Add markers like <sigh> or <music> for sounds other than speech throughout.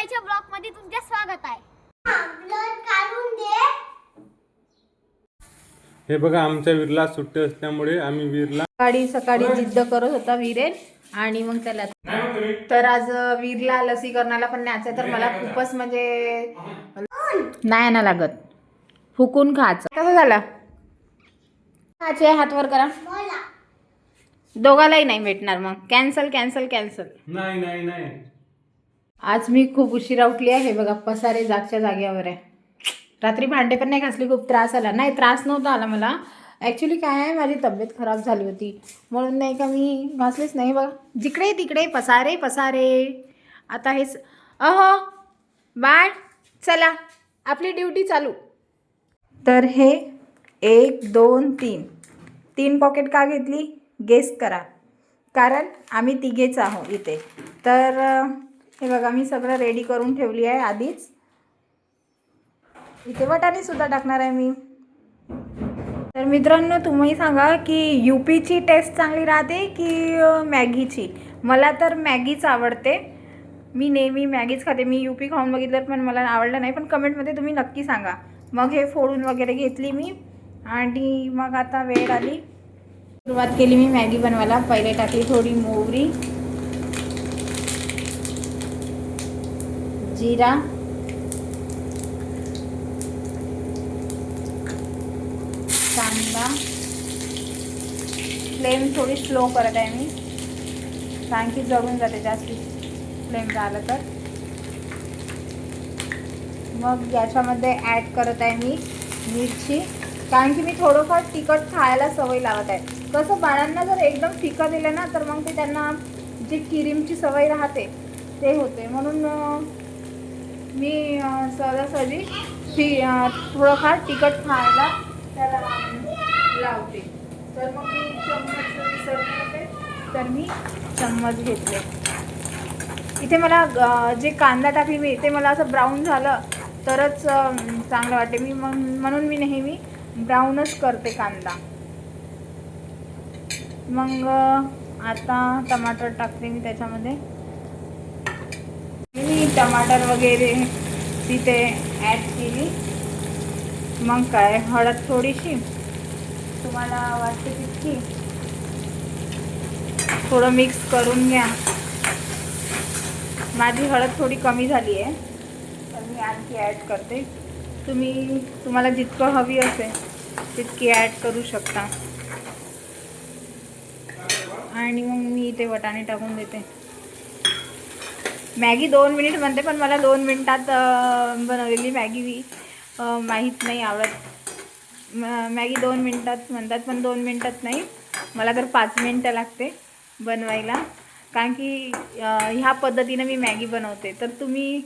आईच्या ब्लॉगमध्ये तुमचे स्वागत आहे. हे बघा आमच्या वीरला सुट्टी असल्यामुळे आम्ही वीरला सकाळी सकाळी जिद्द करत होता वीरेन आणि मग त्याला तर आज वीरला लसीकरणाला पण न्यायचं तर मला खूपच म्हणजे नाही ना लागत. फुकून खायचं. कसं झालं? खायचे हात वर करा. दोघालाही नाही भेटणार मग. कॅन्सल कॅन्सल कॅन्सल नाही नाही नाही. आज मी खूप उशिरा उठली आहे. बघा पसारे जागच्या जागेवर आहे. रात्री भांडे पण नाही घासली खूप त्रास आला. नाही त्रास नव्हता आला मला. ॲक्च्युली काय आहे माझी तब्येत खराब झाली होती. म्हणून नाही का मी घासलीच नाही. बघा जिकडे तिकडे पसारे पसारे. आता हेच अहो बाळ चला आपली ड्युटी चालू. तर हे एक दोन तीन. तीन पॉकेट का घेतली? गेस करा. कारण आम्ही तिघेच आहो इथे. तर हे बघा मी सगळं रेडी करून ठेवली आहे आधीच. इथे वाटाणे सुद्धा टाकणार आहे मी. तर मित्रांनो तुम्ही सांगा की यू पीची टेस्ट चांगली राहते की मॅगीची? मला तर मॅगीच आवडते. मी नेहमी मॅगीच खाते. मी यू पी खाऊन बघितलं पण मला आवडलं नाही पण कमेंटमध्ये तुम्ही नक्की सांगा. मग हे फोडून वगैरे घेतली मी आणि मग आता वेळ आली. सुरुवात केली मी मॅगी बनवायला. पहिले टाकली थोडी मोहरी. जिरा कांदा फ्लेम थोडी स्लो करत आहे मी. कारण की जळून जाते जास्ती. फ्लेम झालं तर. मग याच्यामध्ये ॲड करत आहे मी मिरची. कारण की मी थोडंफार तिखट खायला सवय लावत आहे. कसं बाळांना जर एकदम फिकं दिलं ना तर मग ते त्यांना जी किरीमची सवय राहते ते होते. म्हणून मी सहजासहजी ती थोडंफार तिखट खायला त्याला लावते. तर मग मी चम्मच तर मी चम्मच घेतले. इथे मला जे कांदा टाकली मी ते मला असं ब्राऊन झालं तरच चांगलं वाटते. मी म्हणून मी नेहमी ब्राऊनच करते कांदा. मग आता टमाटर टाकते मी त्याच्यामध्ये. टमाटर वगैरे तिथे ॲड केली. मग काय हळद थोडीशी. तुम्हाला वाटते तितकी. थोडं मिक्स करून घ्या. माझी हळद थोडी कमी झाली आहे तर मी आणखी ॲड करते. तुम्ही तुम्हाला जितकं हवी असेल तितकी ॲड करू शकता. आणि मग मी इथे वटाणे टाकून देते. मॅगी दोन मिनिट म्हणते पण मला दोन मिनिटात बनवलेली मॅगी मी माहीत नाही आवडत. मॅगी दोन मिनिटात म्हणतात पण दोन मिनिटात नाही. मला तर पाच मिनटं लागते बनवायला. कारण की ह्या पद्धतीनं मी मॅगी बनवते. तर तुम्ही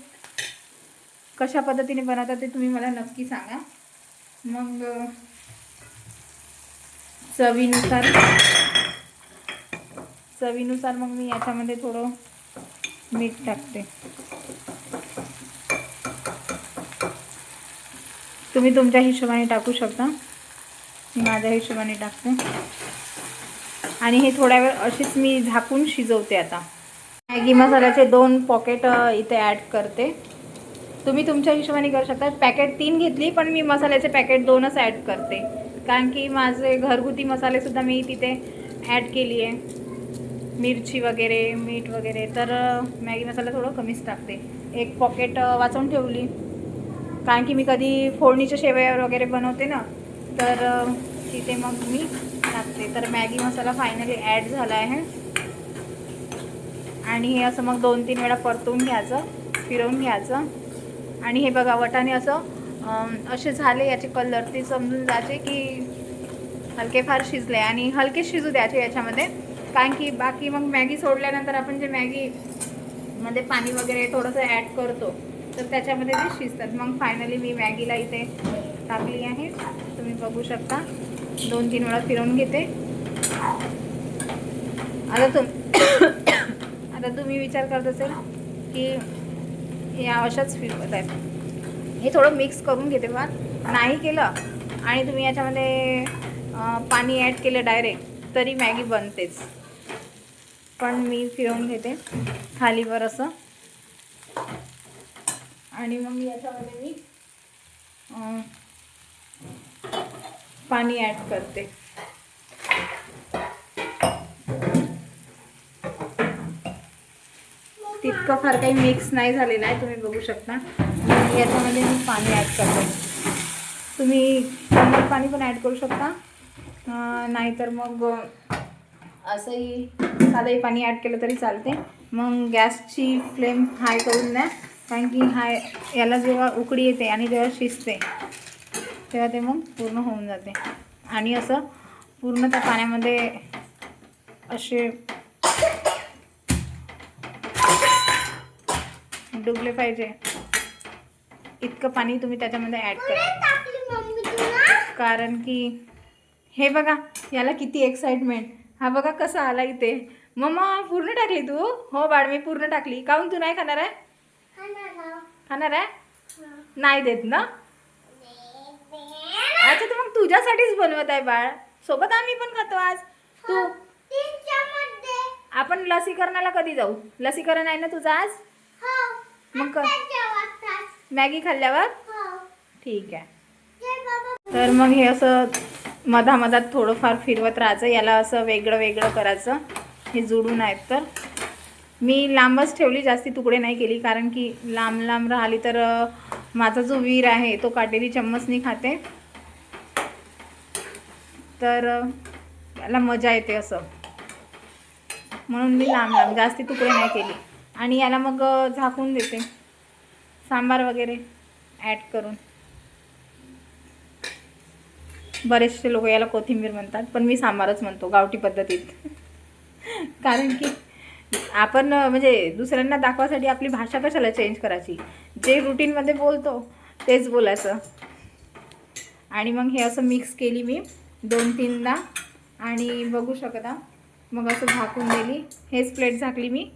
कशा पद्धतीने बनवता ते तुम्ही मला नक्की सांगा. मग चवीनुसार. चवीनुसार मग मी याच्यामध्ये थोडं मीठ टाकते. तुम्ही तुमच्या हिशोबाने टाकू शकता. मी माझ्या हिशोबाने टाकते. आणि हे थोड्या वेळ अशीच मी झाकून शिजवते आता. मॅगी मसाल्याचे दोन पॉकेट इथे ॲड करते. तुम्ही तुमच्या हिशोबाने करू शकता. पॅकेट तीन घेतली पण मी मसाल्याचे पॅकेट दोनच ॲड करते. कारण की माझे घरगुती मसालेसुद्धा मी तिथे ॲड केली आहे मिरची वगैरे मीठ वगैरे तर मॅगी मसाला थोडं कमीच टाकते. एक पॉकेट वाचवून वाचून ठेवली. कारण की मी कधी फोडणीच्या शेवया वगैरे बनवते ना तर तिथे मग मी टाकते. तर मॅगी मसाला फायनली ॲड झाला आहे. आणि हे असं मग दोन तीन वेळा परतून घ्यायचं फिरवून घ्यायचं. आणि हे बघा वटाने असं असे झाले याचे कलर ते समजून जायचे की हलके फार शिजले. आणि हलके शिजू द्यायचे याच्यामध्ये. कारण की बाकी मग मॅगी सोडल्यानंतर आपण जे मॅगी मध्ये पाणी वगैरे थोडंसं ॲड करतो तर त्याच्यामध्ये ते शिजतात. मग फायनली मी मॅगीला इथे टाकली आहे. तुम्ही बघू शकता. दोन तीन वेळा फिरवून घेते. आता तुम <coughs> आता तुम्ही विचार करत असेल की या अशाच फिरवत आहेत. हे थोडं मिक्स करून घेते बा नाही केलं आणि तुम्ही याच्यामध्ये पाणी ॲड केलं डायरेक्ट तरी मॅगी बनतेच. पण मी फिरवून घेते थालीवर असं. आणि मग याच्यामध्ये मी पाणी ॲड करते. तितकं फार काही मिक्स नाही झालेलं आहे तुम्ही बघू शकता. आणि याच्यामध्ये मी पाणी ॲड करते. तुम्ही पाणी पण ॲड करू शकता. नाहीतर मग असंही साधंही पाणी ॲड केलं तरी चालते. मग गॅसची फ्लेम हाय करून द्या. कारण की हाय याला जेव्हा उकडी येते आणि जेव्हा शिजते तेव्हा ते मग पूर्ण होऊन जाते. आणि असं पूर्ण त्या पाण्यामध्ये असे डुबले पाहिजे. इतकं पाणी तुम्ही त्याच्यामध्ये ॲड करा. कारण की हे बघा याला किती एक्साइटमेंट हा बघा कसा आला इथे मम्मा पूर्ण टाकली तू हो बाळ मी पूर्ण टाकली काहून तू नाही खाणार आहे. खाणार आहे नाही देत ना. अच्छा तर मग तुझ्यासाठीच बनवत आहे बाळ सोबत आम्ही पण खातो आज तू. आपण लसीकरणाला कधी जाऊ लसीकरण आहे ना तुझं आज. मग. मॅगी खाल्ल्यावर हो. ठीक आहे. तर मग हे असं मधामधात थोडंफार फिरवत राहायचं. याला असं वेगळं वेगळं करायचं. हे जुडून आहेत तर. मी लांबच ठेवली जास्ती तुकडे नाही केली. कारण की लांब लांब राहिली तर माझा जो वीर आहे तो काटेरी चम्मचनी खाते. तर याला मजा येते असं. म्हणून मी लांब लांब जास्ती तुकडे नाही केली. आणि याला मग झाकून देते. सांबार वगैरे ॲड करून. बरेचसे लोक याला कोथिंबीर म्हणतात पण मी सांबारच म्हणतो गावठी पद्धतीत. कारण की आपण म्हणजे दुसऱ्यांना दाखवासाठी आपली भाषा कशाला चेंज करायची? जे रुटीनमध्ये बोलतो तेच बोलायचं. आणि मग हे असं मिक्स केली मी दोन तीनदा. आणि बघू शकता मग असं झाकून दिली. हेच प्लेट झाकली मी.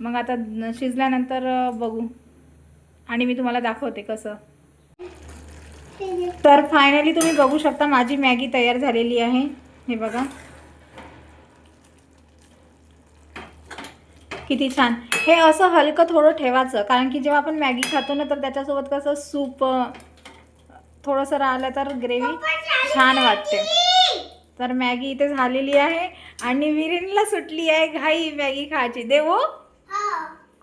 मग आता शिजल्यानंतर बघू. आणि मी तुम्हाला दाखवते कसं. तर फायनली तुम्ही बघू शकता माझी मॅगी तयार झालेली आहे. हे बघा. किती छान. हे असं हलकं थोडं ठेवायचं कारण की जेव्हा आपण मॅगी खातो ना तर त्याच्यासोबत कसं सूप थोडंसं राहिलं तर ग्रेव्ही छान वाटते. तर मॅगी इथे झालेली आहे आणि विरीनला सुटली आहे घाई मॅगी खायची. देऊ हो.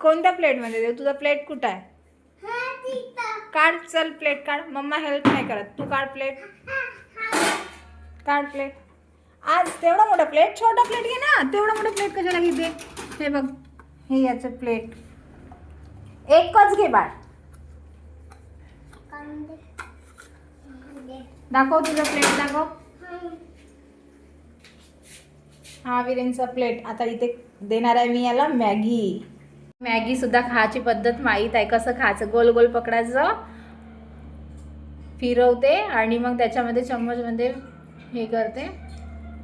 कोणत्या प्लेटमध्ये? देऊ तुझा प्लेट कुठं आहे. काढ चल प्लेट काढ. मम्मा हेल्प नाही करत. तू काढ प्लेट काढ प्लेट आज तेवढा मोठा प्लेट छोटा प्लेट घे ना. तेवढा मोठा प्लेट कशाला घेते? हे बघ. हे याचं प्लेट एकच घे बाळ. दाखव तुझं प्लेट दाखव. हा विरेनचा प्लेट आता इथे देणार आहे मी याला मॅगी. मॅगी सुद्धा खायची पद्धत माहीत आहे. कसं खायचं? गोल गोल पकडायचं फिरवते आणि मग त्याच्यामध्ये चम्मचमध्ये हे करते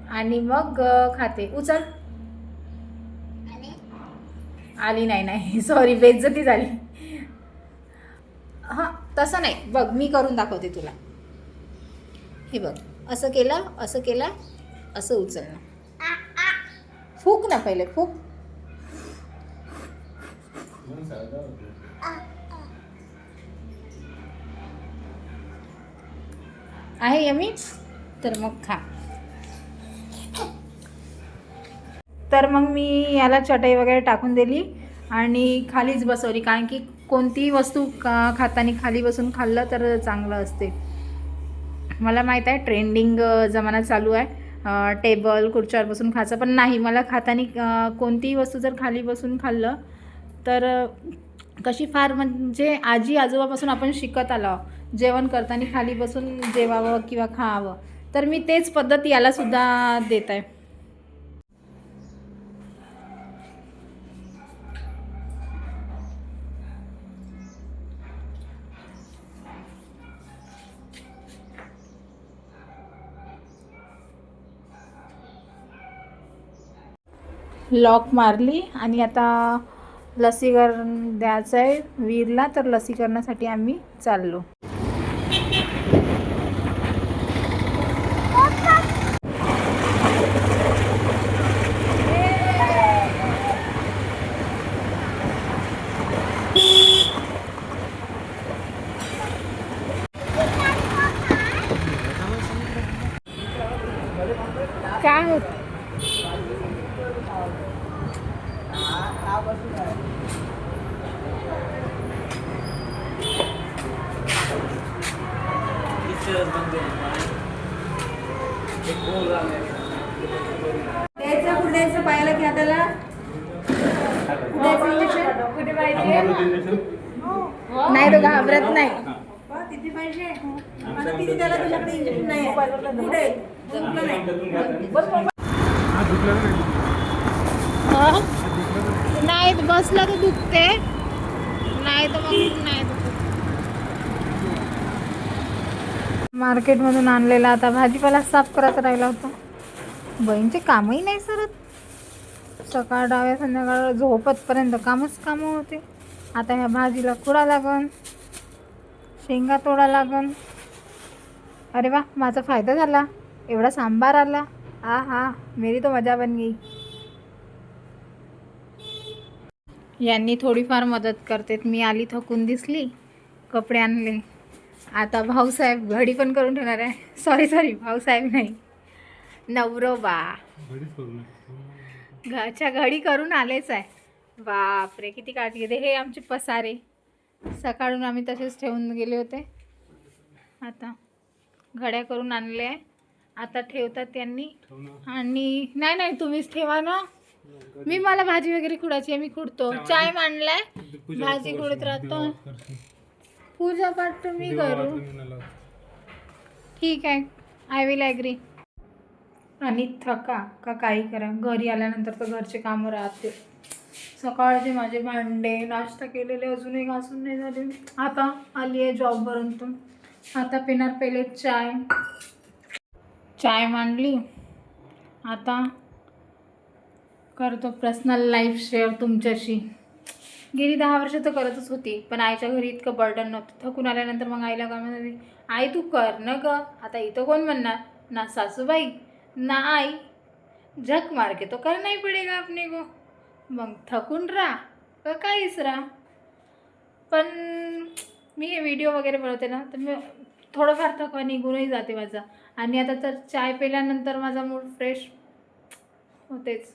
आणि मग खाते. उचल आले? नाही नाही. <laughs> सॉरी बेइज्जती झाली. हां तसं नाही. बघ मी करून दाखवते तुला. हे बघ. असं केलं असं केलं असं उचलणं. फूक ना पहिले फूक. आहे यमी? तर मग खा. तर मग मी याला चटई वगैरे टाकून दिली आणि खालीच बसवली. कारण की कोणतीही वस्तू का खाताना खाली बसून खाल्लं तर चांगलं असते. मला माहीत आहे ट्रेंडिंग जमाना चालू आहे. टेबल खुर्च्यावर बसून खायचं. पण नाही मला खाताना कोणतीही वस्तू जर खाली बसून खाल्लं तर कशी फार म्हणजे आजी आजोबापासून आपण शिकत आलो जेवण करताना खाली बसून जेवावं किंवा खावं. तर मी तेच पद्धत याला सुद्धा देत आहे. लॉक मारली आणि आता लसीकरण द्यायचं आहे. वीरला तर लसीकरणासाठी आम्ही चाललो द्यायचं कुठे द्यायचं पायाला की हाताला द्यायचं इंजेक्शन कुठे पाहिजे नाही तो घाबरत नाही. किती पाहिजे आता किती त्याला तुझ्याकडे इंजेक्शन नाही आहे. कुठे जमलं नाही. नाही बसला तर दुखते. नाही तर मग नाही मार्केटमधून आणलेला आता भाजीपाला साफ करायचा राहिला होता. बहीणचे कामही नाही सरत. सकाळ डाव्या संध्याकाळ झोपतपर्यंत कामच कामं होते. आता ह्या भाजीला खुडा लागन? शेंगा तोडा लागन? अरे वा माझा फायदा झाला. एवढा सांबार आला. आ हा मेरी तो मजा बन गई. यांनी थोडीफार मदत करतेत. मी आली थकून दिसली. कपडे आणले. आता भाऊसाहेब घडी पण करून ठेवणार आहे. सॉरी सॉरी भाऊसाहेब नाही. नवरोबा. घरच्या घडी करून आलेच आहे. बापरे किती काळजी घेते हे आमचे पसारे. सकाळून आम्ही तसेच ठेवून गेले होते. आता घड्या करून आणले आहे. आता ठेवतात त्यांनी. आणि नाही नाही तुम्हीच ठेवा ना. मी मला भाजी वगैरे खुडायची आहे मी खुडतो. चाय मांडलाय. भाजी खुडत राहतो. पूजा पाठ मी करू. ठीक आहे. आय विल ॲग्री आणि थका का काही करा. घरी आल्यानंतर तर घरचे कामं राहते सकाळचे माझे भांडे नाश्ता केलेले अजूनही घासून नाही झाले. आता आली आहे जॉबवरून तू आता पिणार पहिले चाय. चाय मांडली. आता करतो पर्सनल लाईफ शेअर तुमच्याशी. गेली दहा वर्ष तर करतच होती पण आईच्या घरी इतकं बर्डन नव्हतं. थकून आल्यानंतर मग आईला काय म्हणाली आई तू कर न ग. आता इथं कोण म्हणणार? ना सासूबाई ना आई. झक मार के तो करना ही पडेगा अपने को मग थकून राहा का काहीच राहा पण मी हे व्हिडिओ वगैरे बनवते ना तर मी थोडंफार थकवा निघूनही जाते माझा. आणि आता तर चाय पिल्यानंतर माझा मूड फ्रेश होतेच.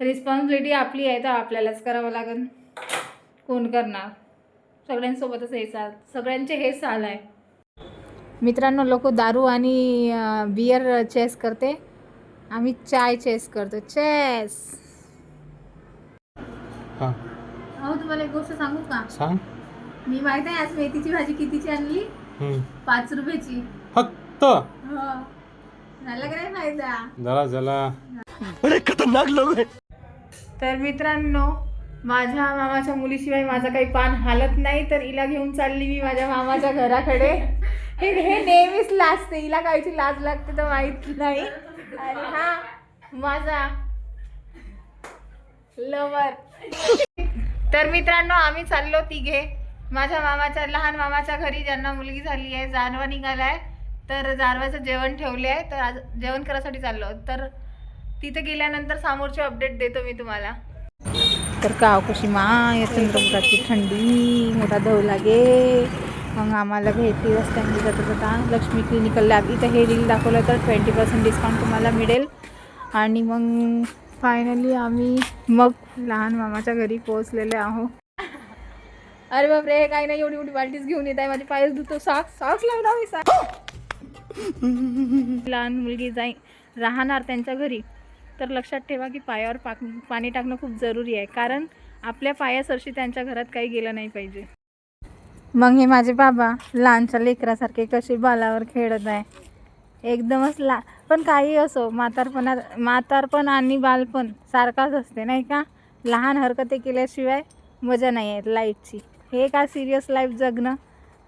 रिस्पॉन्सिबिलिटी आपली आहे तर आपल्यालाच करावं लागेल कोण करणार? सगळ्यांसोबतच हे चाल सगळ्यांचे हे चाल आहे. मित्रांनो लोक दारू आणि बियर चेस करते. आम्ही चाय चेस करतो. चेस हा अहो तुम्हाला एक गोष्ट सांगू का? सांग. मी माहीत आहे आज मेथीची भाजी कितीची आणली? हम्म. पाच रुपयाची. फक्त? हो. झाला का नाही फायदा? जरा जरा तर मित्रांनो माझ्या मामाच्या मुलीशिवाय माझं काही पान हालत नाही तर हिला घेऊन चालली मी माझ्या मामाच्या घराकडे. हे हे नेहमीच लाजते. हिला कायची लाज लागते तर माहीत नाही. आणि हा माझा लवर तर मित्रांनो आम्ही चाललो तिघे. माझ्या मामाच्या लहान मामाच्या घरी ज्यांना मुलगी झाली आहे जानवा आहे तर जानवाचं जेवण ठेवले आहे. तर आज जेवण करायसाठी चाललो. तर तिथे गेल्यानंतर समोरचे अपडेट देतो मी तुम्हाला. तर काव कशी माय चंद्रपुराची थंडी मोठा धव लागे. मग आम्हाला भेटली रस्त्याने जाता जाता लक्ष्मी क्लिनिकल लॅब इथं हे रील दाखवलं तर ट्वेंटी पर्सेंट डिस्काउंट तुम्हाला मिळेल. आणि मग फायनली आम्ही मग लहान मामाच्या घरी पोहोचलेले आहो अरे बापरे हे काही नाही एवढी मोठी बाल्टीच घेऊन येत आहे. माझे पायच धुतो सॉक्स सॉक्स लावला मी लहान मुलगी जाई राहणार त्यांच्या घरी. तर लक्षात ठेवा की पायावर पाक पाणी टाकणं खूप जरुरी आहे. कारण आपल्या पायासरशी त्यांच्या घरात काही गेलं नाही पाहिजे. मग हे माझे बाबा लहानच्या लेकरासारखे कसे बालावर खेळत आहे. एकदमच ला पण काही असो म्हातारपणात म्हातारपण आणि बालपण सारखाच असते नाही का? लहान हरकते केल्याशिवाय मजा नाही आहेत लाईफची हे का सिरियस लाईफ जगणं?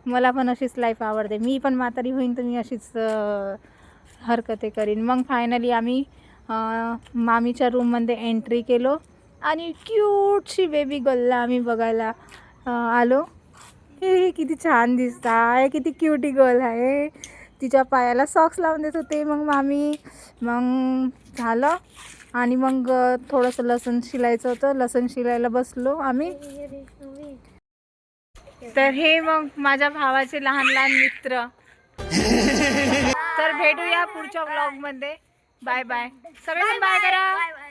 मला पण अशीच लाईफ आवडते. मी पण म्हातारी होईन तर मी अशीच हरकते करीन. मग फायनली आम्ही मामीच्या रूममध्ये एंट्री केलो आणि क्यूटशी बेबी गर्लला आम्ही बघायला आलो. हे किती छान दिसत आहे किती क्युटी गर्ल आहे. तिच्या पायाला सॉक्स लावून देत होते. मग मामी मग झालं. आणि मग थोडंसं लसूण शिलायचं होतं. लसूण शिलायला बसलो आम्ही. तर हे मग माझ्या भावाचे लहान लहान मित्र. तर भेटूया पुढच्या ब्लॉगमध्ये. बाय बाय सगळेजण बाय करा.